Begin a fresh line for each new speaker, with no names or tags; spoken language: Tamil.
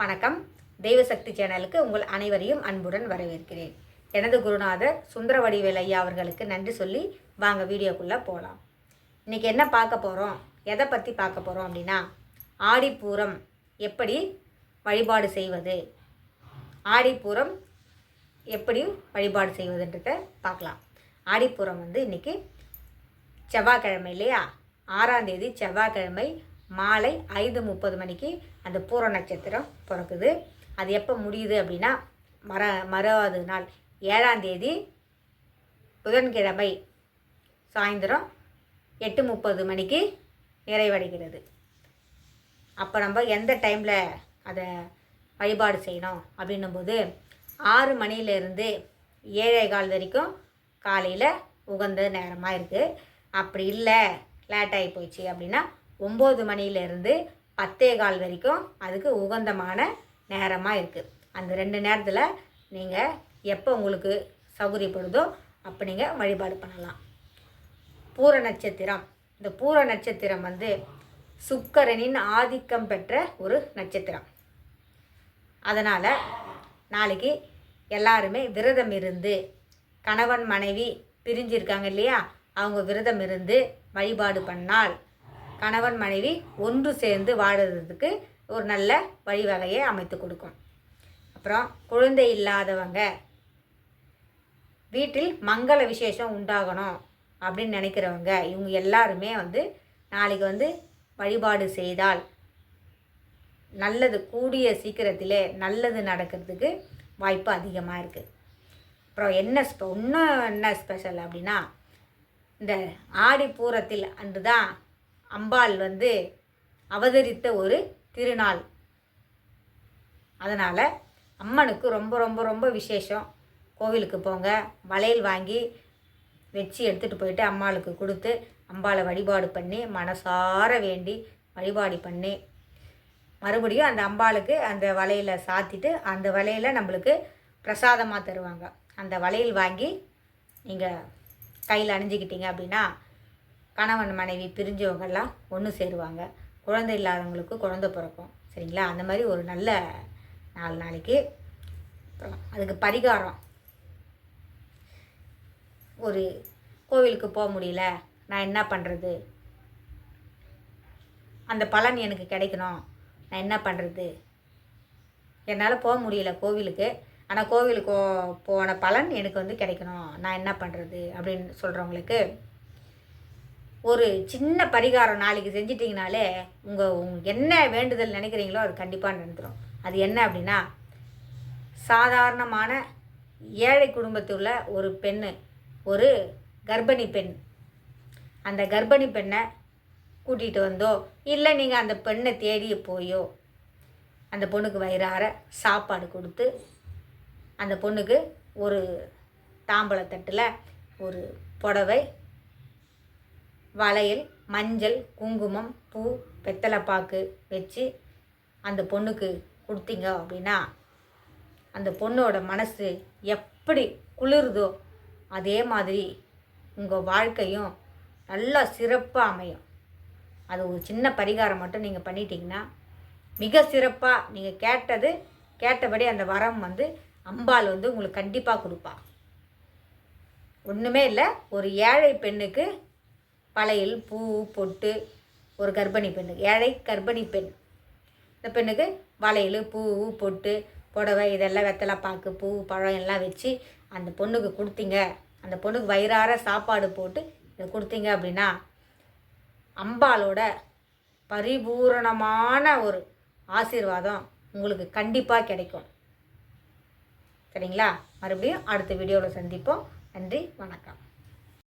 வணக்கம். தெய்வசக்தி சேனலுக்கு உங்கள் அனைவரையும் அன்புடன் வரவேற்கிறேன். எனது குருநாதர் சுந்தரவடிவேல் ஐயா அவர்களுக்கு நன்றி சொல்லி வாங்க வீடியோக்குள்ளே போகலாம் இன்றைக்கி என்ன பார்க்க போகிறோம் எதை பற்றி பார்க்க போகிறோம் அப்படின்னா ஆடிப்பூரம் எப்படி வழிபாடு செய்வது? ஆடிப்பூரம் எப்படி வழிபாடு செய்வதுன்றத பார்க்கலாம். ஆடிப்பூரம் வந்து இன்றைக்கி செவ்வாய்க்கிழமை இல்லையா? ஆறாம் தேதி செவ்வாய்க்கிழமை மாலை ஐந்து முப்பது மணிக்கு அந்த பூர நட்சத்திரம் பிறக்குது. அது எப்போ முடியுது அப்படின்னா மர மறாவது நாள் ஏழாம் தேதி புதன்கிழமை சாயந்தரம் எட்டு முப்பது மணிக்கு நிறைவடைகிறது. அப்போ நம்ம எந்த டைமில் அதை வழிபாடு செய்யணும் அப்படின்னும்போது ஆறு மணியிலேருந்து ஏழே கால் வரைக்கும் காலையில் உகந்த நேரமாக இருக்குது அப்படி இல்லை லேட் ஆகி போச்சு அப்படின்னா ஒம்பது மணியிலேருந்து பத்தே கால் வரைக்கும் அதுக்கு உகந்தமான நேரமாக இருக்குது அந்த ரெண்டு நேரத்தில் நீங்கள் எப்போ உங்களுக்கு சௌகரியப்படுதோ அப்போ நீங்கள் வழிபாடு பண்ணலாம். பூர நட்சத்திரம். இந்த பூர நட்சத்திரம் வந்து சுக்கரனின் ஆதிக்கம் பெற்ற ஒரு நட்சத்திரம். அதனால் நாளைக்கு எல்லாருமே விரதம் இருந்து கணவன் மனைவி பிரிஞ்சிருக்காங்க இல்லையா? அவங்க விரதம் இருந்து வழிபாடு பண்ணால் கணவன் மனைவி ஒன்று சேர்ந்து வாழுறதுக்கு ஒரு நல்ல வழிவகையை அமைத்து கொடுக்கும். அப்புறம் குழந்தை இல்லாதவங்க வீட்டில் மங்கள விசேஷம் உண்டாகணும் அப்படின்னு நினைக்கிறவங்க இவங்க எல்லாருமே வந்து நாளைக்கு வந்து வழிபாடு செய்தால் நல்லது கூடிய சீக்கிரத்திலே நல்லது நடக்கிறதுக்கு வாய்ப்பு அதிகமாக இருக்குது அப்புறம் என்ன ஸ்பெ இன்னும் என்ன ஸ்பெஷல் அப்படின்னா இந்த ஆடிப்பூரத்தில் அன்று தான் அம்பாள் வந்து அவதரித்த ஒரு திருநாள். அதனால் அம்மனுக்கு ரொம்ப ரொம்ப ரொம்ப விசேஷம். கோவிலுக்கு போங்க. வளையல் வாங்கி வச்சு எடுத்துகிட்டு போயிட்டு அம்மாளுக்கு கொடுத்து அம்பாளை வழிபாடு பண்ணி மனசார வேண்டி வழிபாடு பண்ணி மறுபடியும் அந்த அம்பாளுக்கு அந்த வலையில் சாத்திட்டு அந்த வலையில் நம்மளுக்கு பிரசாதமாக தருவாங்க. அந்த வளையல் வாங்கி நீங்கள் கையில் அணிஞ்சிக்கிட்டீங்க அப்படின்னா கணவன் மனைவி பிரிஞ்சவங்கெல்லாம் ஒன்று சேருவாங்க. குழந்தை இல்லாதவங்களுக்கு குழந்தை பிறக்கும். சரிங்களா? அந்த மாதிரி ஒரு நல்ல நாலு நாளைக்கு அதுக்கு பரிகாரம். ஒரு கோவிலுக்கு போக முடியல. நான் என்ன பண்ணுறது அந்த பலன் எனக்கு கிடைக்கணும். நான் என்ன பண்ணுறது என்னால் போக முடியல கோவிலுக்கு. ஆனால் கோவிலுக்கு போ- போன பலன் எனக்கு வந்து கிடைக்கணும். நான் என்ன பண்ணுறது அப்படின்னு சொல்கிறவங்களுக்கு ஒரு சின்ன பரிகாரம் நாளைக்கு செஞ்சிட்டிங்கனாலே உங்கள் உங்க என்ன வேண்டுதல் நினைக்கிறீங்களோ அது கண்டிப்பாக நடந்துடும் அது என்ன அப்படின்னா சாதாரணமான ஏழை குடும்பத்தில் உள்ள ஒரு பெண்ணு ஒரு கர்ப்பிணி பெண். அந்த கர்ப்பிணி பெண்ணை கூட்டிகிட்டு வந்தோ இல்லை நீங்கள் அந்த பெண்ணை தேடி போயோ அந்த பொண்ணுக்கு வயிறார சாப்பாடு கொடுத்து அந்த பொண்ணுக்கு ஒரு தாம்பழத்தட்டில் ஒரு புடவை வளையல் மஞ்சள் குங்குமம் பூ வெத்தலைப்பாக்கு வச்சு அந்த பொண்ணுக்கு கொடுத்தீங்க அப்படின்னா அந்த பொண்ணோட மனசு எப்படி குளிருதோ அதே மாதிரி உங்கள் வாழ்க்கையும் நல்லா சிறப்பாக அமையும். அது ஒரு சின்ன பரிகாரம் மட்டும் நீங்கள் பண்ணிட்டீங்கன்னா மிக சிறப்பாக நீங்கள் கேட்டது கேட்டபடி அந்த வரம் வந்து அம்பாள் வந்து உங்களுக்கு கண்டிப்பாக கொடுப்பா. ஒன்றுமே இல்லை ஒரு ஏழை பெண்ணுக்கு பழையில் பூ பொட்டு ஒரு கர்ப்பிணி பெண்ணுக்கு ஏழை கர்ப்பிணி பெண். இந்த பெண்ணுக்கு வளையல் பூ பொட்டு புடவை இதெல்லாம் வெத்தலை பாக்கு பூ பழம் எல்லாம் வச்சு அந்த பொண்ணுக்கு கொடுத்தீங்க. அந்த பொண்ணுக்கு வயிறார சாப்பாடு போட்டு இதை கொடுத்தீங்க அப்படின்னா அம்பாலோட பரிபூரணமான ஒரு ஆசீர்வாதம் உங்களுக்கு கண்டிப்பாக கிடைக்கும். சரிங்களா? மறுபடியும் அடுத்த வீடியோவில் சந்திப்போம். நன்றி வணக்கம்.